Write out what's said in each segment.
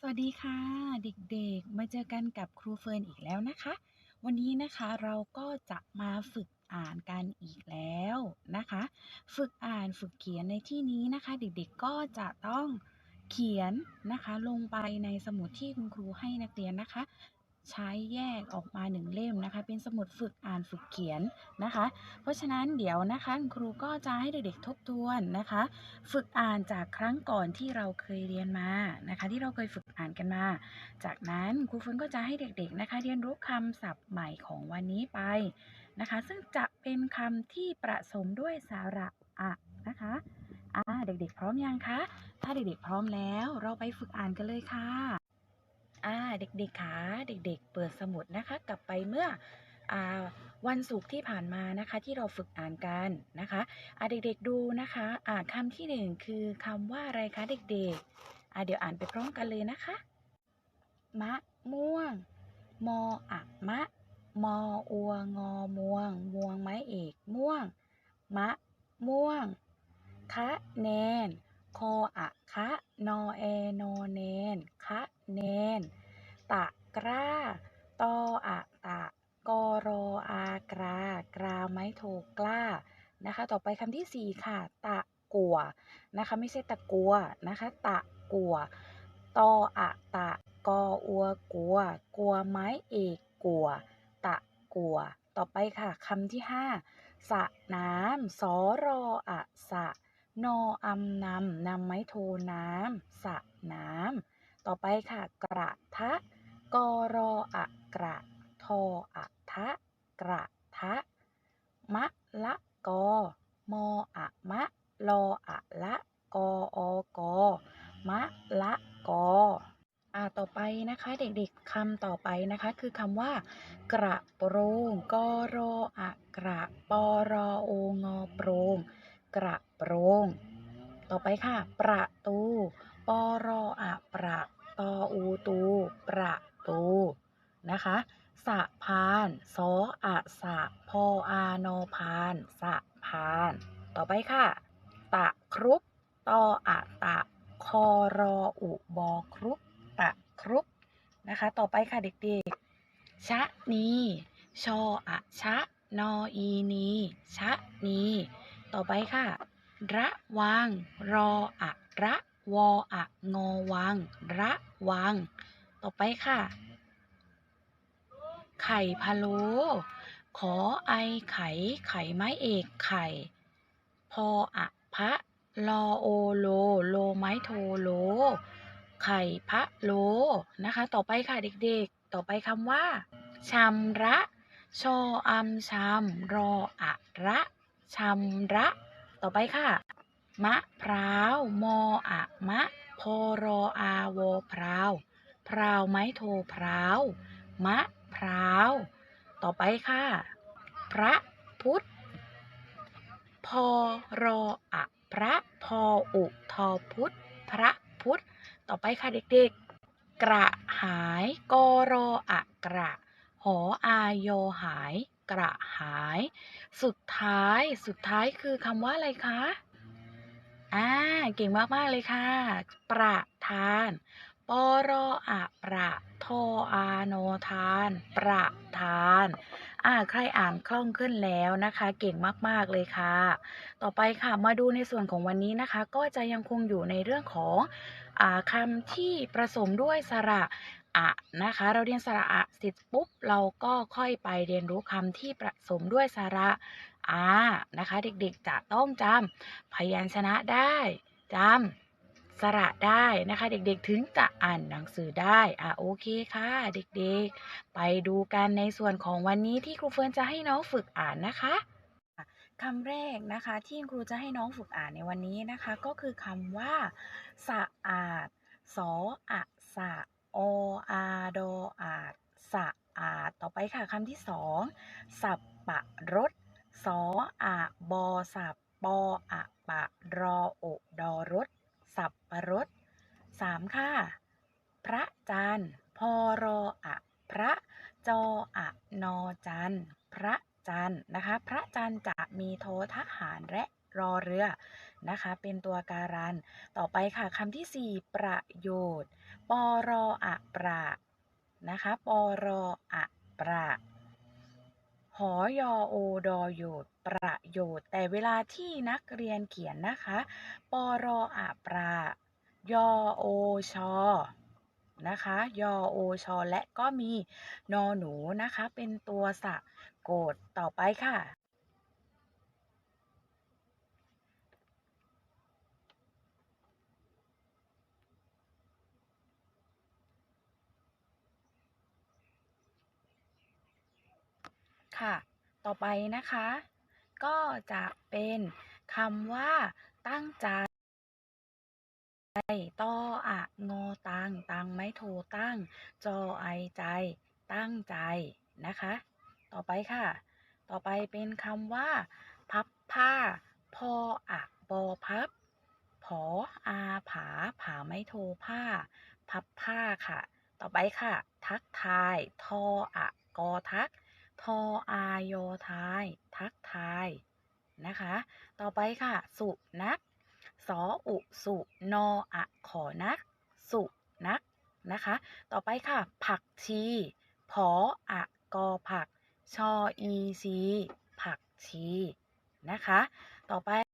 สวัสดีค่ะ เด็กๆ มาเจอกันกับครูเฟิร์นอีกแล้วนะคะ วันนี้นะคะเราก็จะมาฝึกอ่านกันอีกแล้วนะคะ ฝึกอ่านฝึกเขียนในที่นี้นะคะ เด็กๆก็จะต้องเขียนนะคะลงไปในสมุดที่คุณครูให้นักเรียนนะคะ ใช้แยกออกมาหนึ่งเล่มนะคะ เป็นสมุดฝึกอ่านฝึกเขียนนะคะ เพราะฉะนั้นเดี๋ยวนะคะครูก็จะให้เด็กๆทบทวนนะคะ ฝึกอ่านจากครั้งก่อนที่เราเคยเรียนมานะคะ ที่เราเคยฝึกอ่านกันมา จากนั้นครูเฟิร์นก็จะให้เด็กๆนะคะ เรียนรู้คำศัพท์ใหม่ของวันนี้ไปนะคะ ซึ่งจะเป็นคำที่ประสมด้วยสาระอะนะคะอ่าเด็กๆ พร้อมยังคะ ถ้าเด็กๆ พร้อมแล้ว เราไปฝึกอ่านกันเลยค่ะ อ่าเด็กๆคะเด็ก ๆ เปิดสมุดนะคะ กลับไปเมื่ออ่าวันศุกร์ที่ผ่านมานะคะที่เราฝึกอ่านกันนะคะอะเด็กๆดูนะคะอ่าคำที่หนึ่งคือคำว่าอะไรคะเด็กๆอะเดี๋ยวอ่านไปพร้อมกันเลยนะคะ มะม่วง มออะมะ มออัวงอม่วง ม่วงไม้เอกม่วง มะม่วง คะแนน คออะคะ นอแอนอแนน คะแนน ตะกร้า ตออะตะ กอรออากรา กราไม้โทกล้า นะคะ ต่อไปคำที่สี่ค่ะ ตะกัวนะคะ ไม่ใช่ตะกัวนะคะ ตะกัวตออะตะกออัวกัว กัวไม้เอกกัว ตะกัว ต่อไปค่ะคำที่ห้าสะน้ำสอรออะสะ นออำนำนำไม้โทน้ำสะน้ำต่อไปค่ะ กระทะกอรออะกระ ทออะทะ กระทะ มะละ กอ มออะมะ ลออะละกออกอ มะละกออ่าต่อไปนะคะเด็กๆคำต่อไปนะคะคือคำว่า กระโปรงกอรออะกระปอรอโองอโปรงกระโปรงต่อไปค่ะ ประตูปอรออะประตออูตู ประตูนะคะ สะพานสออะสะพออานอพานสะพาน ต่อไปค่ะ ตะครุบตออะตะ คอรออุบอครุบตะครุบนะคะ ต่อไปค่ะเด็กๆ ชะนีชออะชะ นออีนีชะนีต่อไปค่ะ ระวัง รออะระวออะงอวัง ระวัง ต่อไปค่ะ ไข่พะโล้ขอไอไข่ไข่ไม้เอกไข่ พออะพะลอโอโลโลไม้โทโล ไข่พะโลนะคะ ต่อไปค่ะเด็กๆ ต่อไปคำว่าชำระชออำชำรออะระชำระ ต่อไปค่ะ มะพร้าวมออะมะพอรออาวอพร้าวพร้าวไม้โทพร้าวมะ พร้าว ต่อไปค่ะ พระพุทธ พอรออะพระพออุทอพุทธ พระพุทธ ต่อไปค่ะเด็กๆ กระหายกอรออะกระ หออายอหาย กระหาย สุดท้าย สุดท้ายคือคำว่าอะไรคะ อ่า เก่งมากๆเลยค่ะ ประทาน ปอรออะประทออาโนทาน ประทาน อ่า ใครอ่าน คล่องขึ้นแล้วนะคะ เก่งมาก ๆ เลยค่ะ ต่อไปค่ะมาดูในส่วนของวันนี้นะคะ ก็จะยังคงอยู่ในเรื่องของอ่าคำที่ประสมด้วยสระอะนะคะ เราเรียนสระอะเสร็จปุ๊บ เราก็ค่อยไปเรียนรู้คำที่ประสมด้วยสระอานะคะ เด็กๆจะต้องจำพยัญชนะได้จำ สระได้นะคะ เด็กๆถึงจะอ่านหนังสือได้อะโอเคค่ะ เด็กๆ ไปดูกันในส่วนของวันนี้ที่ครูเฟิร์นจะให้น้องฝึกอ่านนะคะคำแรกนะคะที่ครูจะให้น้องฝึกอ่านในวันนี้นะคะ ก็คือคำว่า สะอาด สออะสะโออาโดออาดสะอาด ต่อไปค่ะคำที่สองสับปะรดสออะบอสับปออะปะรอโอดอรถ สับปะรดสามค่ะ พระจันทร์พอรออะพระจออะนอจันทร์พระจันทร์นะคะ พระจันทร์จะมีโททหารและรอเรือนะคะ เป็นตัวการัน ต่อไปค่ะคำที่ 4 ประโยชน์ ปรอะประนะคะ ปรอะประ หอยอโอดอโยดประโยชน์ แต่เวลาที่นักเรียนเขียนนะคะปรอะประยอโอชอนะคะยอโอชอและก็มีนอหนูนะคะ เป็นตัวสะกดต่อไปค่ะ ค่ะ ต่อไปนะคะ ก็จะเป็นคำว่า ตั้งใจตออะงอตังตังไม้โทตั้ง จอไอใจ ตั้งใจนะคะ ต่อไปค่ะ ต่อไปเป็นคำว่า พับผ้า พออะบอพับ ผออาผา ผาไม้โทผ้า พับผ้าค่ะ ต่อไปค่ะ ทักทาย ทออะกอทัก ทออายอทาย ทักทายนะคะ ต่อไปค่ะ สุนักสออุสุนออะขอนัก สุนักนะคะ ต่อไปค่ะ ผักชีผออะกอผัก ชออีซีผักชีนะคะ ต่อไป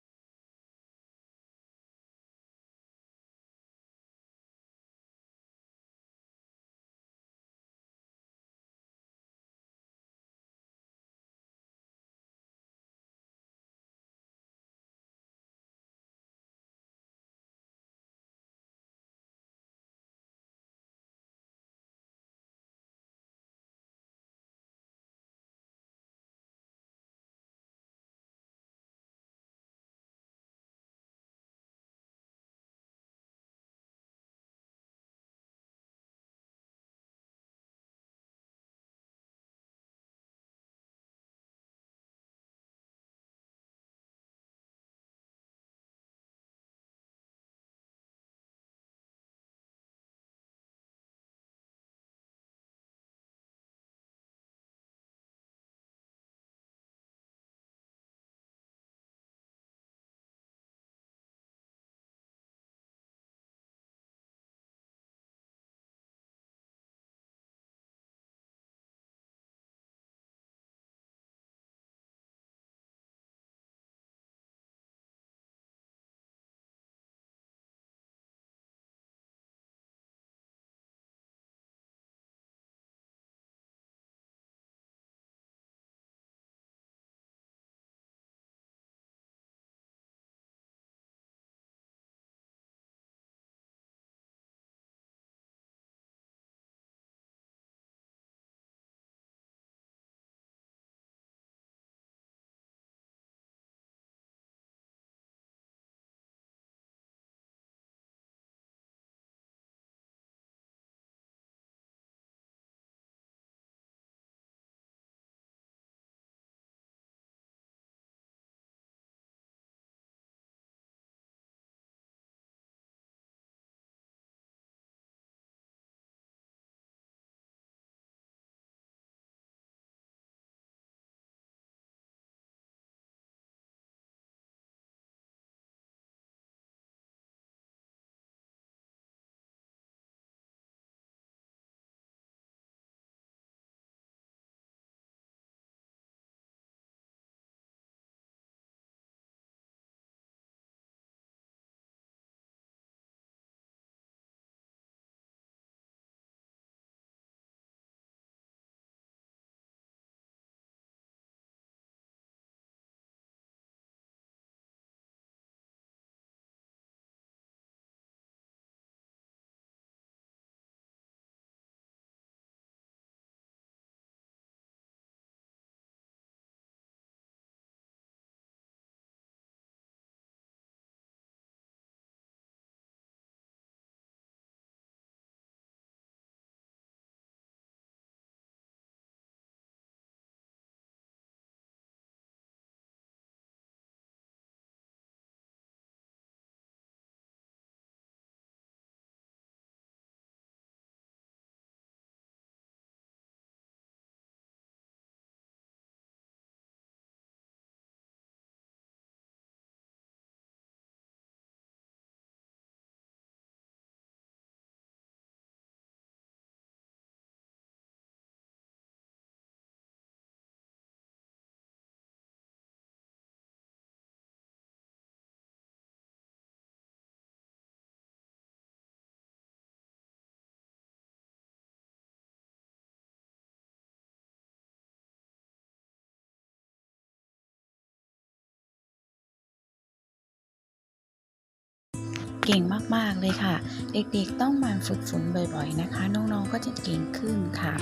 เก่งมากๆเลยค่ะ เด็กๆต้องมาฝึกฝนบ่อยๆนะคะ น้องๆก็จะเก่งขึ้นค่ะ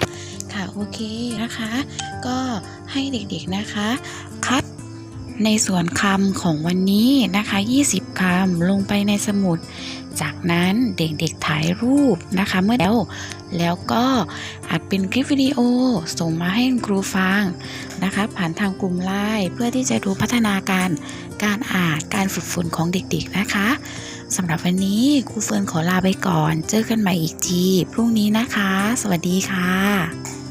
ค่ะโอเคนะคะ ก็ให้เด็กๆนะคะคัดในส่วนคำของวันนี้นะคะ 20คำลงไปในสมุด จากนั้นเด็กๆถ่ายรูปนะคะ เมื่อแล้ว แล้วก็อัดเป็นคลิปวิดีโอส่งมาให้ครูฟังนะคะ ผ่านทางกลุ่มไลน์เพื่อที่จะดูพัฒนาการการอ่านการฝึกฝนของเด็กๆนะคะสำหรับวันนี้ครูเฟิร์นขอลาไปก่อน เจอกันใหม่อีกที พรุ่งนี้นะคะ สวัสดีค่ะ